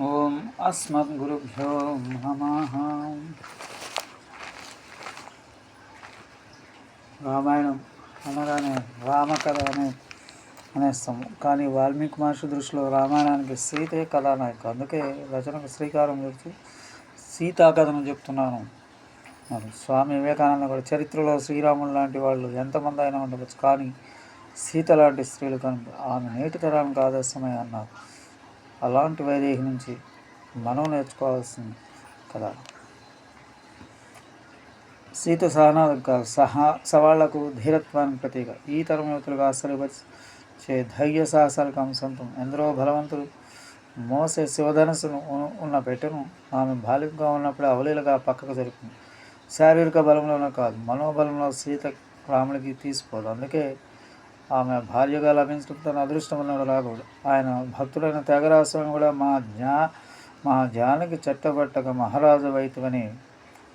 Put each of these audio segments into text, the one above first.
ఓం అస్మద్గురుభ్యో నమః. రామాయణం అనగానే రామకథ అనే అనేస్తాము. కానీ వాల్మీకి మహర్షి దృష్టిలో రామాయణానికి సీతే కథానాయకు. అందుకే రచనకు శ్రీకారం చుడుతూ సీతా కథను చెప్తున్నాను. మరి స్వామి వివేకానంద కూడా చరిత్రలో శ్రీరాముడు లాంటి వాళ్ళు ఎంతమంది అయినా ఉండవచ్చు. కానీ సీత లాంటి స్త్రీలు కనుక ఆమె నేటి తరానికి ఆదర్శమై అన్నారు. అలాంటి వైదేహి నుంచి మనం నేర్చుకోవాల్సింది కదా. సీత సహనాలకు కాదు సహా సవాళ్ళకు ధీరత్వానికి ప్రతీక. ఈ తరం యువతులుగా ఆశ్చర్యపరిచే ధైర్య సాహసాలకు అంశంతం. ఎందరో బలవంతులు మోసే శివధనస్సును ఉన్న పెట్టెను ఆమె బాలికగా ఉన్నప్పుడే అవలీలగా పక్కకు జరిపింది. శారీరక బలంలోనే కాదు మనోబలంలో సీత రాముడికి తీసిపోదు. అందుకే ఆమె భార్యగా లభించడం తన అదృష్టం ఉన్నాడు రాఘవుడు ఆయన భక్తుడైన త్యాగరాజస్వామి కూడా మా జ్ఞా మా జ్ఞానికి చెట్టబట్టక మహారాజు వైతువని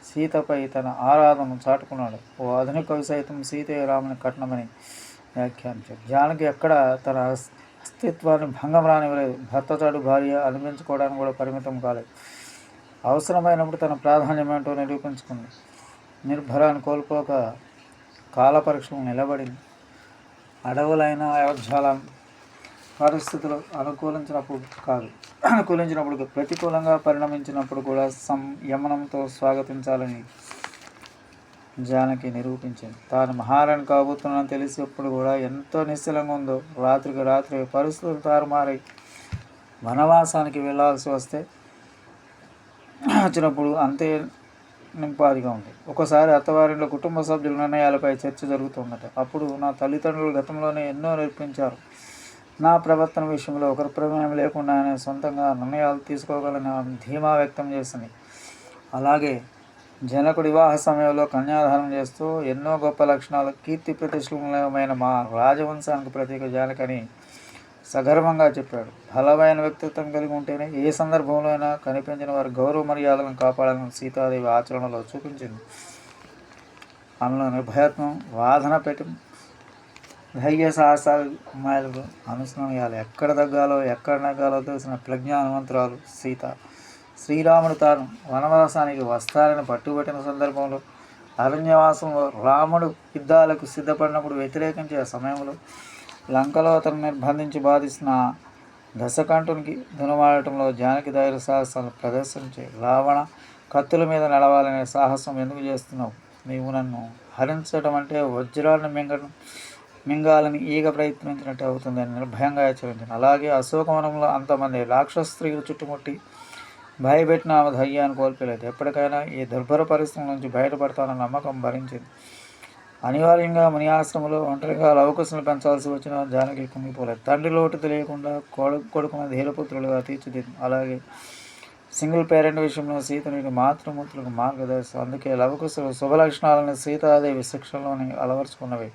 సీతపై తన ఆరాధనను చాటుకున్నాడు. ఓ ఆధునిక కవి సైతం సీతే రాముని కట్నమని వ్యాఖ్యానించాడు. జానకి ఎక్కడ తన అస్తిత్వాన్ని భంగం రానివ్వలేదు. భర్త చాడు భార్య అనిపించుకోవడానికి కూడా పరిమితం కాలేదు. అవసరమైనప్పుడు తన ప్రాధాన్యం ఏంటో నిరూపించుకుంది. నిర్భరాన్ని కోల్పోక కాలపరీక్షలు నిలబడింది. అడవులైన అయోధ్యాల పరిస్థితులు అనుకూలించినప్పుడు కాదు. అనుకూలించినప్పుడు ప్రతికూలంగా పరిణమించినప్పుడు కూడా సంయమనంతో స్వాగతించాలని జానకి నిరూపించింది. తాను మహారాణి కాబోతున్నానని తెలిసినప్పుడు కూడా ఎంతో నిశ్చలంగా ఉందో రాత్రికి రాత్రి పరిస్థితులు తారుమారి వనవాసానికి వెళ్ళాల్సి వస్తే వచ్చినప్పుడు అంతే నింపాదిగా ఉంది. ఒకసారి అత్తవారింట్లో కుటుంబ సభ్యుల నిర్ణయాలపై చర్చ జరుగుతుందట. అప్పుడు నా తల్లిదండ్రులు గతంలోనే ఎన్నో నేర్పించారు. నా ప్రవర్తన విషయంలో ఒకరి ప్రమేయం లేకుండానే సొంతంగా నిర్ణయాలు తీసుకోగలని ధీమా వ్యక్తం చేసింది. అలాగే జనకుడి వివాహ సమయంలో కన్యాదానం చేస్తూ ఎన్నో గొప్ప లక్షణాలు కీర్తి ప్రతిష్టమైన మా రాజవంశానికి ప్రతీక జానకని సగర్వంగా చెప్పాడు. బలమైన వ్యక్తిత్వం కలిగి ఉంటేనే ఏ సందర్భంలో అయినా కనిపించిన వారి గౌరవ మర్యాదలను కాపాడాలని సీతాదేవి ఆచరణలో చూపించింది. అందులో నిర్భయత్వం వాదన పెట్టి ధైర్య సాహసాలు అమ్మాయిలకు అనుసరణీయాలు ఎక్కడ తగ్గాలో ఎక్కడ నగ్గాలో తెలిసిన ప్రజ్ఞానవంతురాలు సీత. శ్రీరాముడు తాను వనవాసానికి వస్తారని పట్టుబట్టిన సందర్భంలో అరణ్యవాసంలో రాముడు యుద్ధాలకు సిద్ధపడినప్పుడు వ్యతిరేకించే సమయంలో లంకలో అతను నిర్బంధించి బాధిస్తున్న దశకంఠునికి దునమాడటంలో జానకి ధైర్య సాహసాలు ప్రదర్శించే రావణ కత్తుల మీద నడవాలనే సాహసం ఎందుకు చేస్తున్నావు? నీవు నన్ను హరించడం అంటే వజ్రాలను మింగడం మింగాలని ఈగ ప్రయత్నించినట్టు అవుతుందని నిర్భయంగా హెచ్చరించాను. అలాగే అశోకవనంలో అంతమంది రాక్షస స్త్రీలు చుట్టుముట్టి భయపెట్టిన ఆమె ధైర్యాన్ని కోల్పోలేదు. ఎప్పటికైనా ఈ దుర్భర పరిస్థితుల నుంచి బయటపడతానన్న నమ్మకం భరించింది. అనివార్యంగా ముని ఆశ్రమంలో ఒంటరిగా లవకుశలు పెంచాల్సి వచ్చిన జానకి కుంగిపోలేదు. తండ్రి లోటు తెలియకుండా కొడుకు కొడుకున ధీరపుత్రులుగా తీర్చిదిద్దు అలాగే సింగిల్ పేరెంట్ విషయంలో సీతనికి మాతృమూర్తులకు మార్గదర్శనం అందుకే లవకుశులు శుభలక్షణాలను సీతాదేవి శిక్షణలోని అలవరుచుకున్నవి.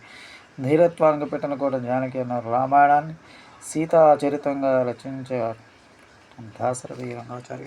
ధీరత్వానికి పెట్టిన కూడా జానకి అన్నారు. రామాయణాన్ని సీతా చరితంగా రచించేవారు దాసరథి రంగాచార్య